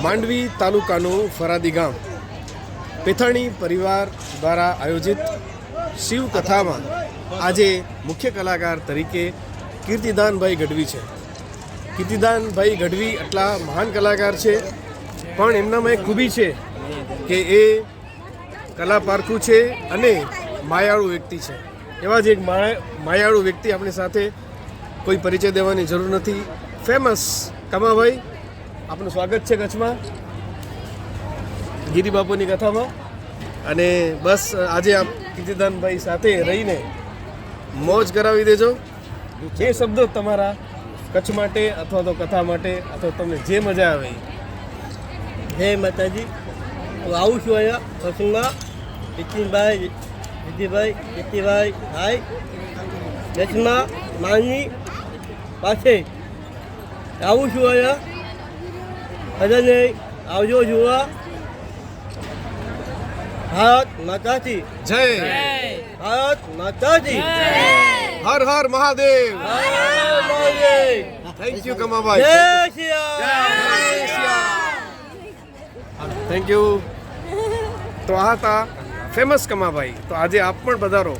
માંડવી તાલુકાનું ફરાદી ગામ. પેથાણી પરિવાર દ્વારા આયોજિત શિવકથામાં આજે મુખ્ય કલાકાર તરીકે કીર્તિદાનભાઈ ગઢવી છે. કીર્તિદાનભાઈ ગઢવી એટલા મહાન કલાકાર છે, પણ એમનામાં એક ખૂબી છે કે એ કલા પારખું છે અને માયાળુ વ્યક્તિ છે. એવા જ એક માયા- માયાળુ વ્યક્તિ આપણી સાથે કોઈ પરિચય દેવાની જરૂર નથી. ફેમસ કમાભાઈ આપનું સ્વાગત છે કચ્છમાં. ગિરિબાપુની કથામાં. અને બસ આજે આપ કીર્તિદાનભાઈ સાથે રહીને મોજ કરાવી દેજો. જે શબ્દો તમારા કચ્છ માટે અથવા તો કથા માટે, અથવા તમને જે મજા આવે. હે માતાજી, હું આવું છું અહીંયા પ્રસંગમાં નીતિનભાઈ વિધિભાઈ જીતીભાઈ ભાઈ કચ્છમાં માની પાસે આવું છું અહીંયા બધાને આવજો જુઓ ભારત માતાજી જય. ભારત માતાજી હર હર મહાદેવ. Thank you Kamabhai. જય શિયા. થેન્ક યુ તો આ હતા ફેમસ કમાભાઈ. તો આજે આપ પણ પધારો.